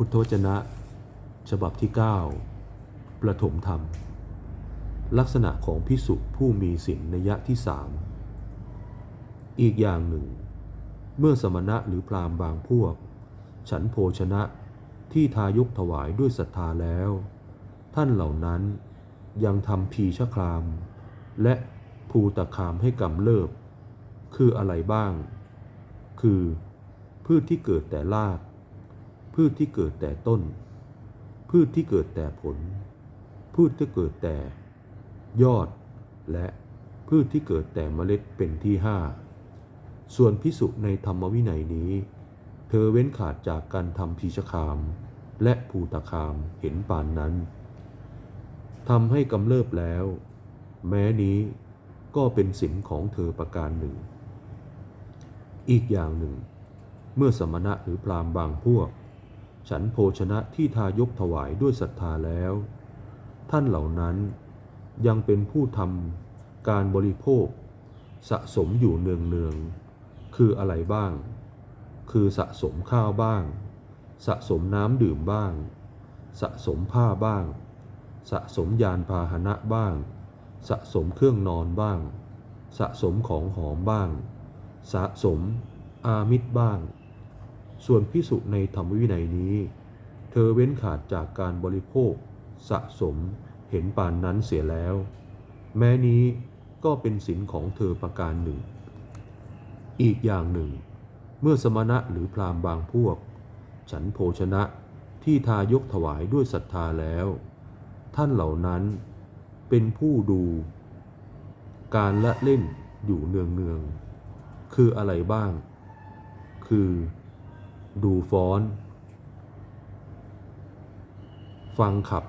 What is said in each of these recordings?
พุทธวจนะ ฉบับที่ 9 ประถมธรรม ลักษณะของพิสุผู้มีศีลนยะที่สามอีกอย่างหนึ่ง เมื่อสมณะหรือพรามบางพวก ฉันโภชนะที่ทายกถวายด้วยศรัทธาแล้ว ท่านเหล่านั้นยังทำพีชคราม และภูตะคามให้กำเริบ คืออะไรบ้าง คือพืชที่เกิดแต่ราก พืชที่เกิดแต่ต้น พืชที่เกิดแต่ผล พืชที่เกิดแต่ ยอด และพืชที่เกิดแต่เมล็ดเป็นที่ห้าส่วนพิสุในธรรมวินัยนี้ เธอเว้นขาดจากการทำพีชคาม และภูตคามเห็นปานนั้นทำให้กำเริบแล้ว แม้นี้ก็เป็นสินของเธอประการหนึ่ง อีกอย่างหนึ่ง เมื่อสมณะหรือพรามบางพวก ฉันโภชนะที่ทายกถวายด้วยศรัทธาแล้ว ท่านเหล่านั้นยังเป็นผู้ทำการบริโภค สะสมอยู่เนืองๆคืออะไรบ้าง คือสะสมข้าวบ้าง สะสมน้ำดื่มบ้าง สะสมผ้าบ้าง สะสมยานพาหนะบ้าง สะสมเครื่องนอนบ้าง สะสมของหอมบ้าง สะสมอามิตรบ้าง ส่วนพิสุในธรรมวินัยนี้ เธอเว้นขาดจากการบริโภค สะสมเห็นปานนั้นเสียแล้ว แม้นี้ก็เป็นสินของเธอประการหนึ่ง อีกอย่างหนึ่ง เมื่อสมณะหรือพราหมณ์บางพวก ฉันโภชนะที่ทายกถวายด้วยศรัทธาแล้ว ท่านเหล่านั้นเป็นผู้ดู การละเล่นอยู่เนืองๆคืออะไรบ้าง คือ ดูฟ้อน ฟังขับ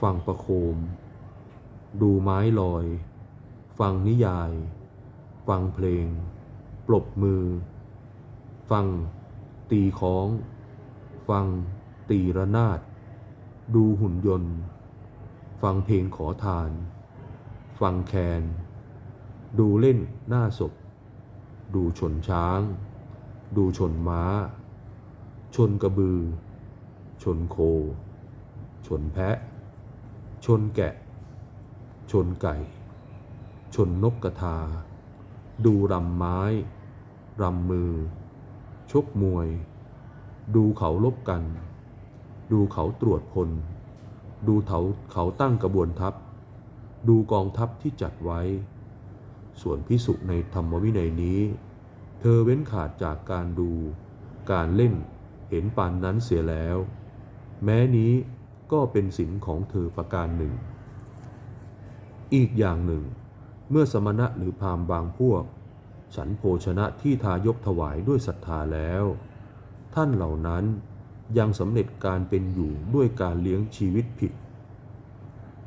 ฟังประโคม ดูไม้ลอย ฟังนิยาย ฟังเพลงปรบมือ ฟัง ตีค้อง ฟัง ตีระนาด ดูหุ่นยนต์ ฟังเพลงขอทาน ฟังแคน ดูเล่นหน้าศพ ดูชนช้าง ดูชนม้า ชนกระบือ ชนโค ชนแพะ ชนแกะ ชนไก่ ชนนกกระทา ดูรำไม้ รำมือ ชกมวย ดูเขาลบกัน ดูเขาตรวจพล ดูเขาเขาตั้งกระบวนทัพ ดูกองทัพที่จัดไว้ ส่วนพิสุในธรรมวินัยนี้ เธอเว้นขาดจากการดูการเล่น เห็นปานนั้นเสียแล้ว แม้นี้ก็เป็นสินของเธอประการหนึ่ง อีกอย่างหนึ่ง เมื่อสมณะหรือพราหมณ์บางพวก ฉันโภชนะที่ทายกถวายด้วยศรัทธาแล้ว ท่านเหล่านั้นยังสำเร็จการเป็นอยู่ด้วยการเลี้ยงชีวิตผิด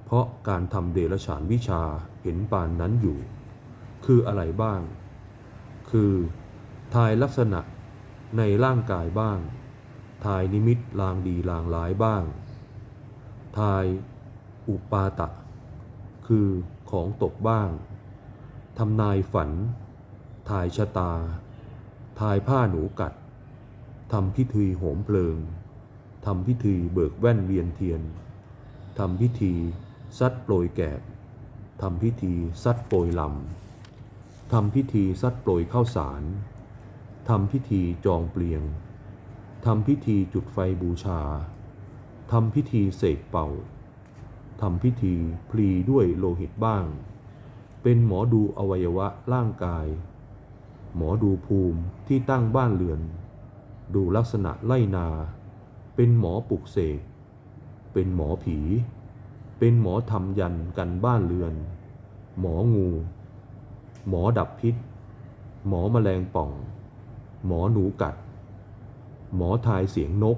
เพราะการทำเดรัจฉานวิชาเห็นปานนั้นอยู่ คืออะไรบ้าง คือทายลักษณะในร่างกายบ้าง ทายนิมิตลางดีลางร้ายบ้าง ทายอุปาตะ คือของตกบ้าง ทำนายฝัน ทายชะตา ทายผ้าหนูกัด ทำพิธีโหมเพลิง ทำพิธีเบิกแว่นเวียนเทียน ทำพิธีซัดโปรยแกบทำพิธีซัดโปรยลำ ทำพิธีซัดโปรยข้าวสาร ทำพิธีจองเปลียง ทำพิธีจุดไฟบูชา ทำพิธีเสกเป่า ทำพิธีพลีด้วยโลหิตบ้าง เป็นหมอดูอวัยวะร่างกาย หมอดูภูมิที่ตั้งบ้านเรือน ดูลักษณะไล่นา เป็นหมอปลุกเสก เป็นหมอผี เป็นหมอทำยันกันบ้านเรือน หมองู หมอดับพิษ หมอแมลงป่อง หมอหนูกัด หมอทายเสียงนก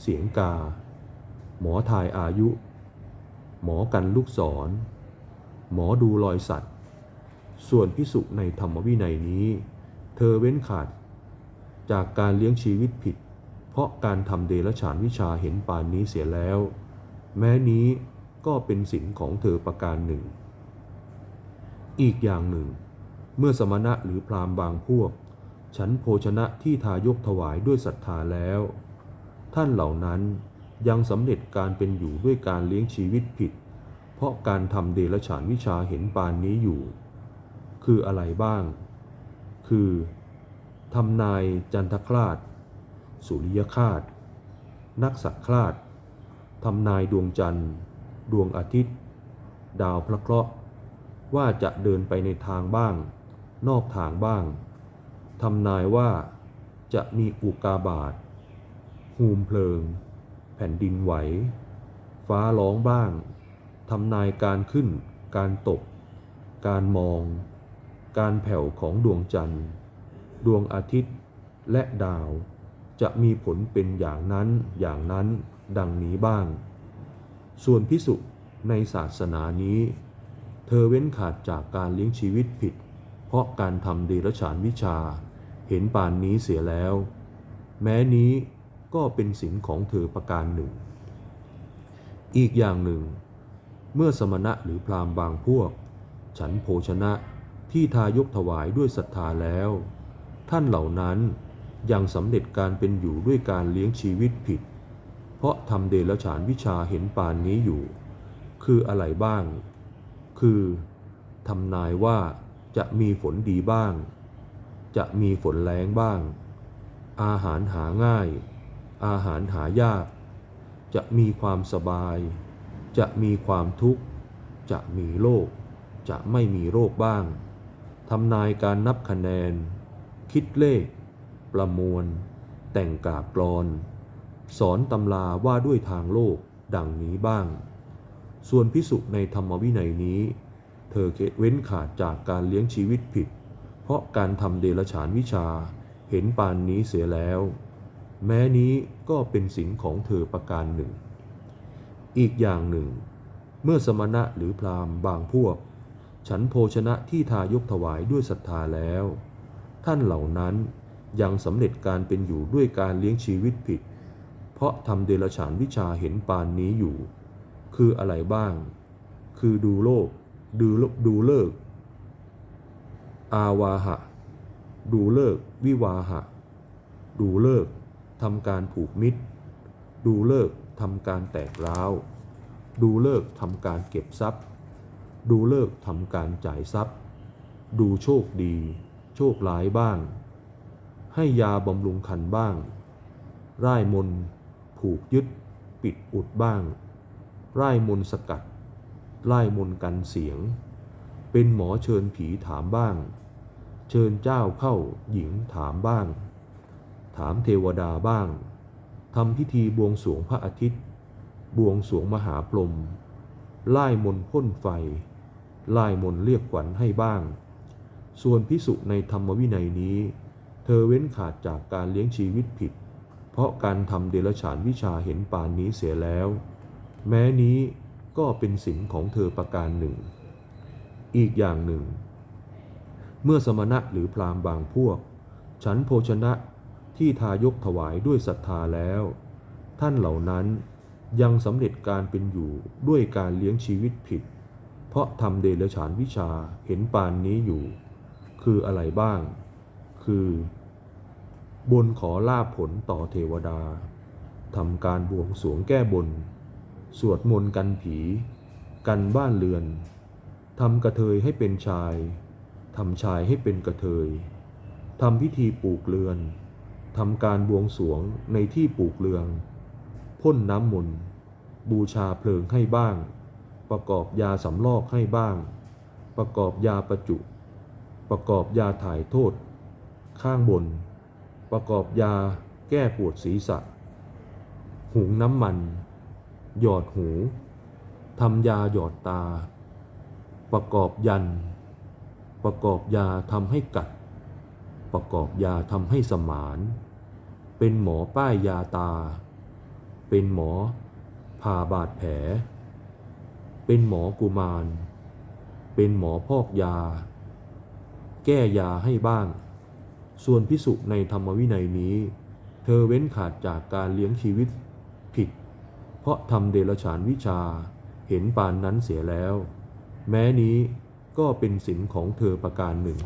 เสียงกา หมอทายอายุ หมอกันลูกศร หมอดูรอยสัตว์ ส่วนพิสุในธรรมวินัยนี้ เธอเว้นขาด จากการเลี้ยงชีวิตผิด เพราะการทำเดรัจฉานวิชาเห็นปานนี้เสียแล้ว แม้นี้ก็เป็นสินของเธอประการหนึ่ง อีกอย่างหนึ่ง เมื่อสมณะหรือพราหมณ์บางพวก ฉันโภชนะที่ทายกถวายด้วยศรัทธาแล้ว ท่านเหล่านั้นยังสำเร็จการเป็นอยู่ด้วยการเลี้ยงชีวิตผิด เพราะการทำเดรฉานวิชาเห็นปานนี้อยู่ คืออะไรบ้าง คือทำนายจันทคลาด สุริยคาตนักสักคลาดทำนายดวงจันทร์ ดวงอาทิตย์ ดาวพระเคราะห์ ว่าจะเดินไปในทางบ้าง นอกทางบ้าง ทำนายว่าจะมีอุกาบาตหูมเพลิง แผ่นดินไหว ฟ้าร้องบ้างทำนายการขึ้น การตก การมอง การแผ่วของดวงจันทร์ ดวงอาทิตย์และดาวจะมีผลเป็นอย่างนั้นอย่างนั้นดังนี้บ้าง ส่วนพิสุในศาสนานี้ เธอเว้นขาดจากการเลี้ยงชีวิตผิด เพราะการทำเดรัจฉานวิชา เห็นป่านนี้เสียแล้ว แม้นี้ก็เป็นสินของเธอประการหนึ่ง อีกอย่างหนึ่ง เมื่อสมณะหรือพราหมณ์บางพวก ฉันโภชนะที่ทายกถวายด้วยศรัทธาแล้ว ท่านเหล่านั้นยังสำเร็จการเป็นอยู่ด้วยการเลี้ยงชีวิตผิด เพราะทำเดรัจฉานวิชาเห็นปานนี้อยู่ คืออะไรบ้าง คือทำนายว่า จะมีฝนดีบ้าง จะมีฝนแรงบ้าง อาหารหาง่าย อาหารหายาก จะมีความสบาย จะมีความทุกข์ จะมีโรค จะไม่มีโรคบ้าง ทำนายการนับคะแนน คิดเลข ประมวล แต่งกาบกรอน สอนตำราว่าด้วยทางโลกดังนี้บ้าง ส่วนพิสุในธรรมวินัยนี้ เธอเว้นขาดจากการเลี้ยงชีวิตผิด เพราะการทำเดรฉานวิชาเห็นปานนี้เสียแล้ว แม้นี้ก็เป็นสินของเธอประการหนึ่ง อีกอย่างหนึ่ง เมื่อสมณะหรือพราหมณ์บางพวก ฉันโภชนะที่ทายกถวายด้วยศรัทธาแล้ว ท่านเหล่านั้นยังสำเร็จการเป็นอยู่ด้วยการเลี้ยงชีวิตผิด เพราะทำเดรฉานวิชาเห็นปานนี้อยู่ คืออะไรบ้าง คือดูโลก ดูดูเลิก อาวาหะ ดูเลิก วิวาหะ ดูเลิกทำการผูกมิตร ดูเลิกทำการแตกร้าว ดูเลิกทำการเก็บทรัพย์ ดูเลิกทำการจ่ายทรัพย์ ดูโชคดี โชคร้ายบ้าง ให้ยาบำรุงคันบ้าง ร่ายมน ผูกยึด ปิดอุดบ้าง ร่ายมนสกัด ไล่มนกันเสียง เป็นหมอเชิญผีถามบ้าง เชิญเจ้าเข้าหญิงถามบ้าง ถามเทวดาบ้างทำพิธีบวงสวงพระอาทิตย์ บวงสวงมหาพรหมไล่มนพ่นไฟ ไล่มนเรียกขวัญให้บ้าง ส่วนพิสุในธรรมวินัยนี้ เธอเว้นขาดจากการเลี้ยงชีวิตผิด เพราะการทำเดรัจฉานวิชาเห็นปานนี้เสียแล้ว แม้นี้ ก็เป็นสินของเธอประการหนึ่ง อีกอย่างหนึ่ง เมื่อสมณะหรือพราหมณ์บางพวก ฉันโภชนะที่ทายกถวายด้วยศรัทธาแล้ว ท่านเหล่านั้นยังสำเร็จการเป็นอยู่ด้วยการเลี้ยงชีวิตผิด เพราะทำเดรัจฉานวิชาเห็นปานนี้อยู่ คืออะไรบ้าง คือ บนขอลาภผลต่อเทวดาทำการบวงสวงแก้บน สวดมนต์กันผี กันบ้านเรือนทำกระเทยให้เป็นชายทำชายให้เป็นกระเทยทำพิธีปลูกเรือนทำการบวงสรวงในที่ปลูกเรืองพ่นน้ำมนต์บูชาเพลิงให้บ้าง ประกอบยาสำลอกให้บ้าง ประกอบยาประจุ ประกอบยาถ่ายโทษ ข้างบน ประกอบยาแก้ปวดศีรษะ หุงน้ำมัน หยอดหูทำยาหยอดตา ประกอบยัน ประกอบยาทำให้กัด ประกอบยาทำให้สมาน เป็นหมอป้ายยาตา เป็นหมอผ่าบาดแผล เป็นหมอกุมาร เป็นหมอพอกยา แก้ยาให้บ้าง ส่วนพิสุในธรรมวินัยนี้ เธอเว้นขาดจากการเลี้ยงชีวิต ราะทำเดลฉานวิชาเห็นปานนั้นเสียแล้ว แม้นี้ก็เป็นสินของเธอประการหนึ่ง